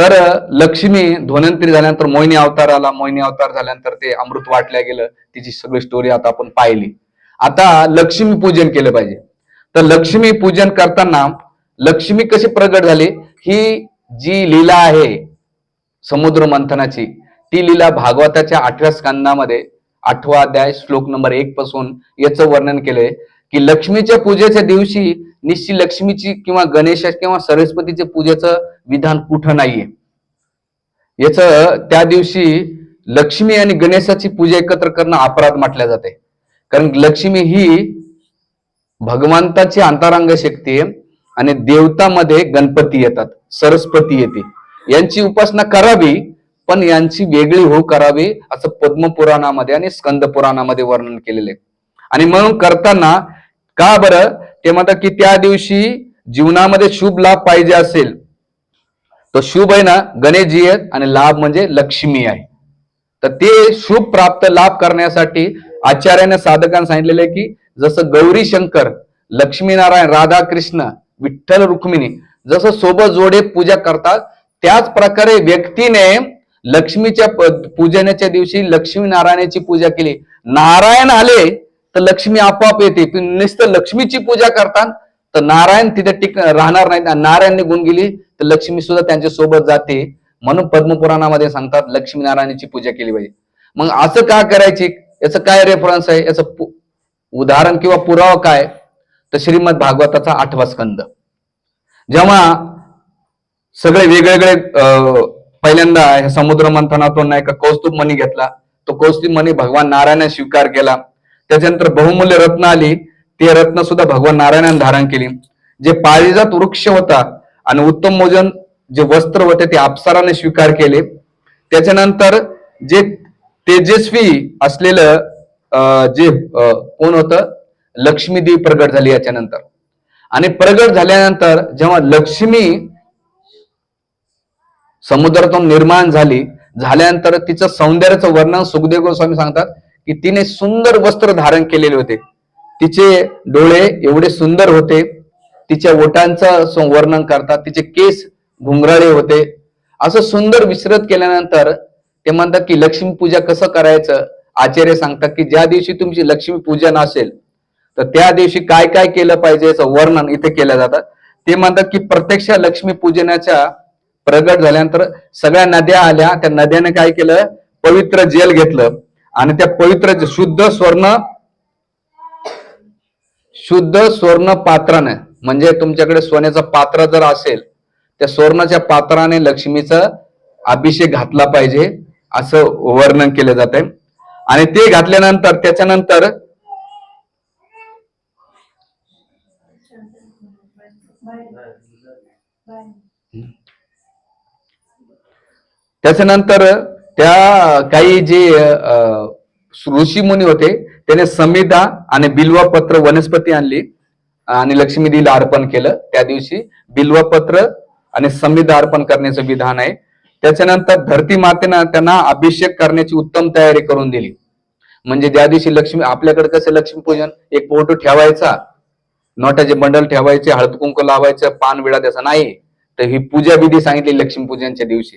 तर लक्ष्मी ध्वनंतरी झाल्यानंतर मोहिनी अवतार आला. मोहिनी अवतार झाल्यानंतर ते अमृत वाटल्या गेलं. तिची सगळी स्टोरी आता आपण पाहिली. आता लक्ष्मी पूजन केलं पाहिजे. तर लक्ष्मी पूजन करताना लक्ष्मी कशी प्रगट झाली? ही जी लीला आहे समुद्र मंथनाची ती लीला भागवताच्या आठव्या स्कंदामध्ये आठवा अध्याय श्लोक नंबर एक पासून याचं वर्णन केलंय की लक्ष्मीच्या पूजेच्या दिवशी निश्चित लक्ष्मीची किंवा गणेश किंवा सरस्वतीच्या पूजेचं विधान कुठं नाहीये. याच त्या दिवशी लक्ष्मी आणि गणेशाची पूजा एकत्र करणं अपराध म्हटल्या जाते कारण लक्ष्मी ही भगवंताची अंतरांग शक्ती आहे आणि देवतामध्ये गणपती येतात सरस्वती येते. यांची उपासना करावी पण यांची वेगळी हो करावी असं पद्मपुराणामध्ये आणि स्कंद पुराणामध्ये वर्णन केलेले आणि म्हणून करताना का बरं? ते म्हणतात की त्या दिवशी जीवनामध्ये शुभ लाभ पाहिजे असेल तो शुभ आहे ना गणेशजी आहेत आणि लाभ म्हणजे लक्ष्मी आहे. तर ते शुभ प्राप्त लाभ करण्यासाठी आचार्याने साधकांना सांगितलेले आहे की जसं गौरी शंकर लक्ष्मीनारायण राधा कृष्ण विठ्ठल रुक्मिणी जसं सोबत जोडे पूजा करतात त्याच प्रकारे व्यक्तीने लक्ष्मीच्या पूजनाच्या दिवशी लक्ष्मी नारायणाची पूजा केली. नारायण आले तर लक्ष्मी आपोआप येते. पण नुसतं लक्ष्मीची पूजा करतात तर नारायण तिथे टिक राहणार नाही. नारायणने गुण गेली तर लक्ष्मी सुद्धा त्यांच्यासोबत जाते. म्हणून पद्मपुराणामध्ये सांगतात लक्ष्मी नारायणाची पूजा केली पाहिजे. मग असं का करायची? याचं काय रेफरन्स आहे? याचं उदाहरण किंवा पुरावा काय? तर श्रीमद भागवताचा आठवा स्कंद. जेव्हा सगळे वेगवेगळे अं, पहिल्यांदा समुद्र मंथनातून नाही का कौस्तुभ मणी घेतला. तो कौस्तुभ मणी भगवान नारायणाने स्वीकार केला. त्याच्यानंतर बहुमूल्य रत्न आली. ते रत्न सुद्धा भगवान नारायणाने धारण केली. जे पारिजात वृक्ष होता आणि उत्तम मोजन जे वस्त्र होते ते अप्सराने स्वीकार केले. त्याच्यानंतर जे तेजस्वी असलेलं अं, जे कोण होतं? लक्ष्मीदेवी प्रगट झाली याच्यानंतर. आणि प्रगट झाल्यानंतर जेव्हा लक्ष्मी समुद्रातून निर्माण झाली झाल्यानंतर तिचं सौंदर्याचं वर्णन सुखदेव गोस्वामी सांगतात की तिने सुंदर वस्त्र धारण केलेले होते. तिचे डोळे एवढे सुंदर होते तिच्या ओटांचं वर्णन करतात. तिचे केस घुंगराळे होते. असं सुंदर विसरत केल्यानंतर ते म्हणतात की लक्ष्मी पूजा कसं करायचं? आचार्य सांगतात की ज्या दिवशी तुमची लक्ष्मी पूजन असेल तर त्या दिवशी काय काय केलं पाहिजे याचं वर्णन इथे केलं जातं. ते म्हणतात की प्रत्यक्ष लक्ष्मी पूजनाच्या प्रगट झाल्यानंतर सगळ्या नद्या आल्या. त्या नद्याने काय केलं? पवित्र जेल घेतलं. आणि त्या पवित्र शुद्ध स्वर्ण शुद्ध स्वर्ण पात्राने म्हणजे तुमच्याकडे सोन्याचं पात्र जर असेल त्या स्वर्णाच्या पात्राने लक्ष्मीचा अभिषेक घातला पाहिजे असं वर्णन केलं जात आहे आणि ते घातल्यानंतर त्याच्यानंतर त्याच्यानंतर त्या काही जे ऋषी मुनी होते त्याने समिधा आणि बिल्वा पत्र वनस्पती आणली. आणि लक्ष्मी देवीला अर्पण केलं. त्या दिवशी बिल्वपत्र आणि समिधा अर्पण करण्याचं विधान आहे. त्याच्यानंतर धरती मातेनं त्यांना अभिषेक करण्याची उत्तम तयारी करून दिली. म्हणजे ज्या दिवशी लक्ष्मी आपल्याकडे कसं लक्ष्मी पूजन? एक फोटो ठेवायचा. नोटाचे बंडल ठेवायचे हळद कुंकू लावायचं पान विडा द्यायचा. नाही. तर ही पूजा विधी सांगितली लक्ष्मी पूजनच्या दिवशी.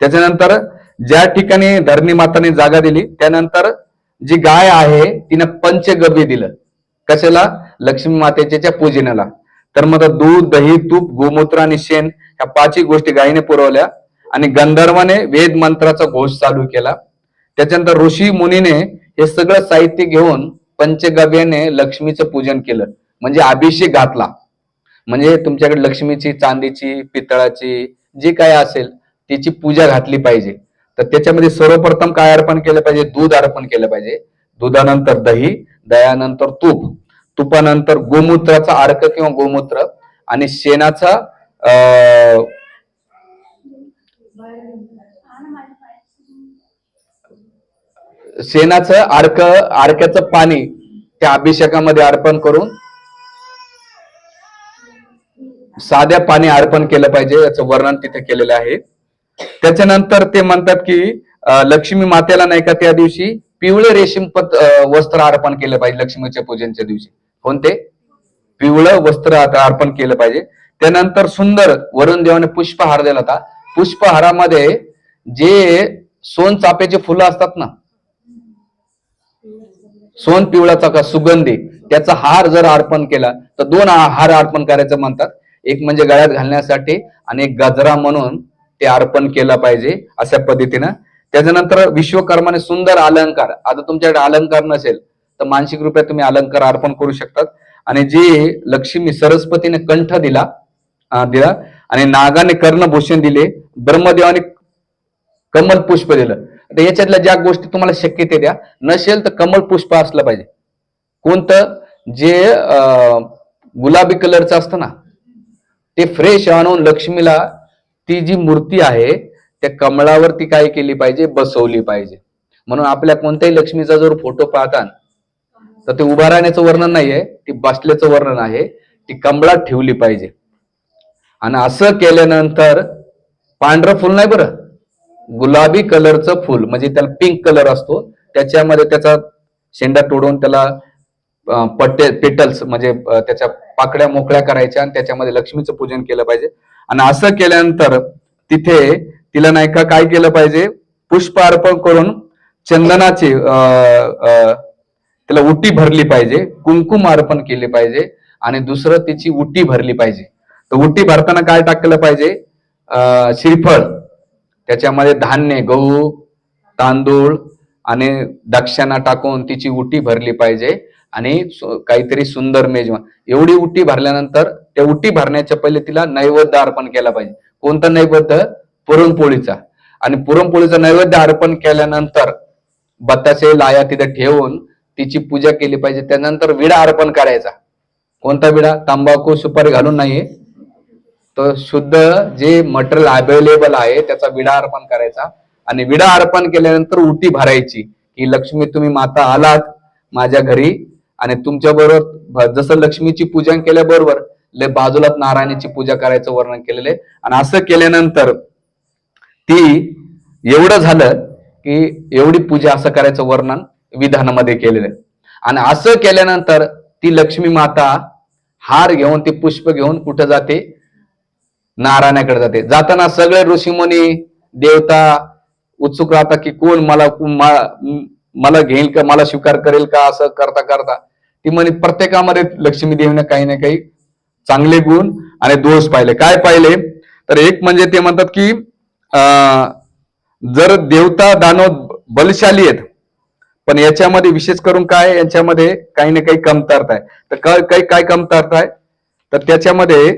त्याच्यानंतर ज्या ठिकाणी धरणी माताने जागा दिली त्यानंतर जी गाय आहे तिनं पंचगव्य दिलं. कशाला? लक्ष्मी मातेच्या पूजनाला. तर मग दूध दही तूप गोमूत्र आणि शेण ह्या पाचही गोष्टी गायीने पुरवल्या आणि गंधर्वाने वेद मंत्राचा घोष चालू केला. त्याच्यानंतर ऋषी मुनीने हे सगळं साहित्य घेऊन पंचगव्याने लक्ष्मीचं पूजन केलं. म्हणजे अभिषेक घातला. म्हणजे तुमच्याकडे लक्ष्मीची चांदीची पितळाची जी काय असेल तिची पूजा घातली पाहिजे. तर त्याच्यामध्ये सर्वप्रथम काय अर्पण केलं पाहिजे? दूध अर्पण केलं पाहिजे. दुधानंतर दही दयानंतर तूप तुपानंतर गोमूत्राचा अर्क किंवा गोमूत्र आणि शेणाचा अं, शेणाचं अर्क अर्क्याचं पाणी त्या अभिषेकामध्ये अर्पण करून साध्या पाणी अर्पण केलं पाहिजे याचं वर्णन तिथे केलेलं आहे. त्याच्यानंतर ते म्हणतात की लक्ष्मी मातेला नाही का त्या दिवशी पिवळे रेशीम पत वस्त्र अर्पण केलं पाहिजे लक्ष्मीच्या पूजनच्या दिवशी. कोणते? पिवळं वस्त्र अर्पण केलं पाहिजे. त्यानंतर सुंदर वरुण देवाने पुष्पहार दिला होता. पुष्पहारामध्ये जे सोनचाफ्याचे फुलं असतात ना सोन पिवळाचा का सुगंधी त्याचा हार जर अर्पण केला तर दोन हार अर्पण करायचं म्हणतात. एक म्हणजे गळ्यात घालण्यासाठी आणि एक गजरा म्हणून ते अर्पण केलं पाहिजे अशा पद्धतीनं. त्याच्यानंतर विश्वकर्माने सुंदर अलंकार. आता तुमच्याकडे अलंकार नसेल तर मानसिक रूपात तुम्ही अलंकार अर्पण करू शकतात. आणि जे लक्ष्मी सरस्वतीने कंठ दिला दिला आणि नागाने कर्णभूषण दिले ब्रह्मदेवाने कमल पुष्प दिलं. आता याच्यातल्या ज्या गोष्टी तुम्हाला शक्य ते द्या. नसेल तर कमल पुष्प असलं पाहिजे. कोणतं? जे गुलाबी कलरचं असतं ना ते फ्रेश आणून लक्ष्मीला ती जी मूर्ती आहे त्या कमळावरती काय केली पाहिजे? बसवली पाहिजे. म्हणून आपल्या कोणत्याही लक्ष्मीचा जर फोटो पाहता तर ते उभा राहण्याचं वर्णन नाहीये ती बसल्याचं वर्णन आहे. ती कमळात ठेवली पाहिजे. आणि असं केल्यानंतर पांढरं फुल नाही बरं? गुलाबी कलरचं फुल म्हणजे त्याला पिंक कलर असतो. त्याच्यामध्ये त्याचा शेंडा तोडून त्याला पट्टे पेटल्स म्हणजे त्याच्या पाकड्या मोकळ्या करायच्या आणि त्याच्यामध्ये लक्ष्मीचं पूजन केलं पाहिजे. आणि असं केल्यानंतर तिथे तिला नाही का काय केलं पाहिजे? पुष्प अर्पण करून चंदनाची तिला उटी भरली पाहिजे कुंकुम अर्पण केले पाहिजे आणि दुसरं तिची उटी भरली पाहिजे. तर उटी भरताना काय टाकलं पाहिजे? श्रीफळ. त्याच्यामध्ये धान्य गहू तांदूळ आणि दक्षिणा टाकून तिची उटी भरली पाहिजे आणि काहीतरी सुंदर मेजवान एवढी उटी भरल्यानंतर त्या उटी भरण्याच्या पहिले तिला नैवेद्य अर्पण केला पाहिजे. कोणता नैवेद्य? पुरणपोळीचा. आणि पुरणपोळीचा नैवेद्य अर्पण केल्यानंतर बत्ताचे लाया तिथे ठेवून तिची पूजा केली पाहिजे. त्यानंतर विडा अर्पण करायचा. कोणता विडा? तंबाखू सुपारी घालून नाहीये तर शुद्ध जे मटेरियल अवेलेबल आहे त्याचा विडा अर्पण करायचा. आणि विडा अर्पण केल्यानंतर उटी भरायची की लक्ष्मी तुम्ही माता आलात माझ्या घरी. आणि तुमच्या बरोबर जसं लक्ष्मीची पूजन केल्याबरोबर ले बाजूलाच नारायणाची पूजा करायचं वर्णन केलेले आणि असं केल्यानंतर ती एवढं झालं की एवढी पूजा असं करायचं वर्णन विधानामध्ये केलेलं आहे. आणि असं केल्यानंतर ती लक्ष्मी माता हार घेऊन ती पुष्प घेऊन कुठं जाते? नारायणाकडे जाते. जाताना सगळे ऋषीमुनी देवता उत्सुक राहतात की कोण मला मा- मला घेईल का मला स्वीकार करेल का असं करता करता. ती म्हणे प्रत्येकामध्ये लक्ष्मी देवीने काही ना काही चांगले गुण आणि दोष पाहिले. काय पाहिले? तर एक म्हणजे ते म्हणतात की जर देवता दानव बलशाली आहेत पण याच्यामध्ये विशेष करून काय यांच्यामध्ये काही ना काही कमतरता आहे. तर काय काही काय कमतरता आहे? तर त्याच्यामध्ये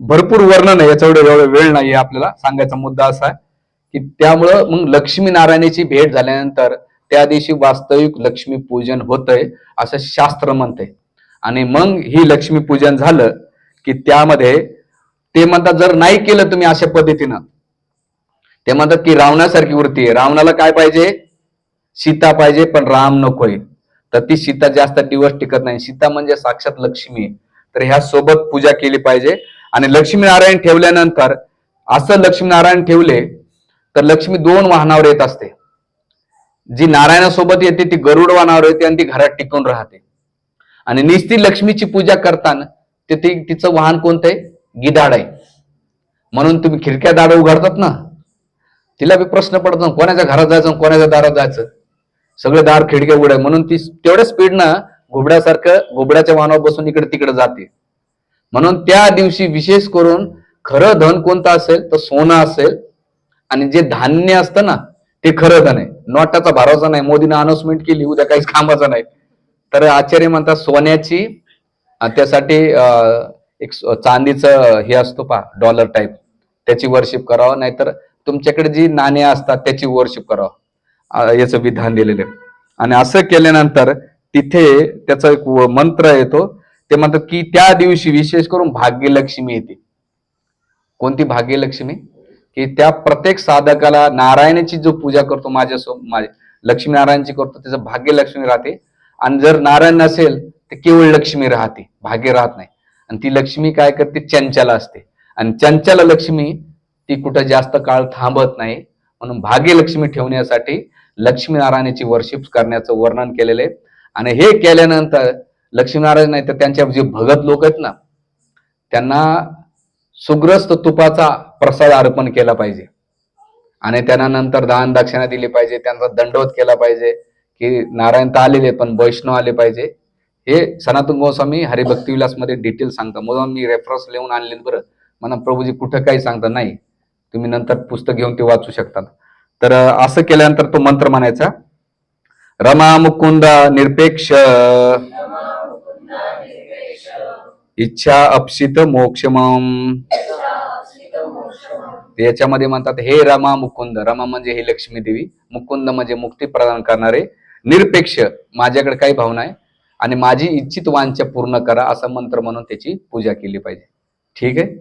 भरपूर वर्णन आहे याचा एवढं एवढं वेळ नाही आपल्याला सांगायचा मुद्दा असा आहे की त्यामुळं मग लक्ष्मीनारायणाची भेट झाल्यानंतर त्या दिवशी वास्तविक लक्ष्मी पूजन होतंय असं शास्त्र म्हणते आणि मग ही लक्ष्मी पूजन झालं की त्यामध्ये ते म्हणतात जर नाही केलं तुम्ही अशा पद्धतीनं ते म्हणतात की रावणासारखी वृत्ती आहे. रावणाला काय पाहिजे? सीता पाहिजे पण राम नकोय. तर ती सीता जास्त दिवस टिकत नाही. सीता म्हणजे साक्षात लक्ष्मी आहे. तर ह्या सोबत पूजा केली पाहिजे. आणि लक्ष्मीनारायण ठेवल्यानंतर असं लक्ष्मीनारायण ठेवले तर लक्ष्मी दोन वाहनावर येत असते. जी नारायणासोबत येते ती गरुड वाहनावर येते आणि ती घरात टिकून राहते. आणि निस्ती लक्ष्मीची पूजा करताना ते ती तिचं वाहन कोणतं आहे? गिधाड आहे. म्हणून तुम्ही खिडक्या दाड उघडतात ना? तिला बी प्रश्न पडतो नाही कोणाच्या घरात जायचं कोणाच्या दारात जायचं. सगळे दार खिडक्या उघड्या म्हणून ती तेवढ्या स्पीडनं घुबड्यासारखं घुबड्याच्या वाहनावर बसून इकडे तिकडे जाते. म्हणून त्या दिवशी विशेष करून खरं धन कोणतं असेल? तर सोनं असेल. आणि जे धान्य असतं ना ते खरं धन आहे. नोटाचा भरोसा नाही. मोदीनं अनाउन्समेंट केली उद्या काहीच कामाचा नाही. तर आचार्य म्हणतात सोन्याची त्यासाठी एक चांदीचं हे असतो पा डॉलर टाईप त्याची वर्शिप करावं. नाहीतर तुमच्याकडे जी नाणे असतात त्याची वर्शिप करावं. याचं विधान दिलेलं आहे. आणि असं केल्यानंतर तिथे त्याचा एक व- मंत्र येतो. ते म्हणतात की त्या दिवशी विशेष करून भाग्यलक्ष्मी येते. कोणती भाग्यलक्ष्मी? की त्या प्रत्येक साधकाला नारायणाची जो पूजा करतो माझ्यासोबत माझ्या लक्ष्मी नारायणची करतो त्याचं भाग्यलक्ष्मी राहते. आणि जर नारायण नसेल तर केवळ लक्ष्मी राहते. भाग्य राहत नाही. आणि ती लक्ष्मी काय करते? चंचला असते. आणि चंचला लक्ष्मी ती कुठं जास्त काळ थांबत नाही. म्हणून भाग्यलक्ष्मी ठेवण्यासाठी लक्ष्मीनारायणाची वर्शिप करण्याचं वर्णन केलेलं आहे. आणि हे केल्यानंतर लक्ष्मीनारायण नाही तर त्यांच्या जे भगत लोक आहेत ना त्यांना सुग्रस्त तुपाचा प्रसाद अर्पण केला पाहिजे. आणि त्यांना नंतर दान दक्षिणा दिली पाहिजे त्यांचा दंडवत केला पाहिजे की नारायण तर आलेले पण वैष्णव आले पाहिजे. हे सनातन गोस्वामी हरिभक्ती मध्ये डिटेल सांगतात. म्हणून मी रेफरन्स लिहून आणले बरं. म्हणा प्रभूजी कुठं काही सांगता? नाही. तुम्ही नंतर पुस्तक घेऊन ते वाचू शकता. तर असं केल्यानंतर तो मंत्र म्हणायचा रमा मुकुंद निरपेक्ष इच्छा अपसित मोक्षम याच्यामध्ये म्हणतात हे रमा मुकुंद. रमा म्हणजे हे लक्ष्मी देवी. मुकुंद म्हणजे मुक्ती प्रदान करणारे निरपेक्ष. माझ्याकडे काही भावना आहे. आणि माझी इच्छित वांछा पूर्ण करा असा मंत्र म्हणून त्याची पूजा केली पाहिजे. ठीक आहे?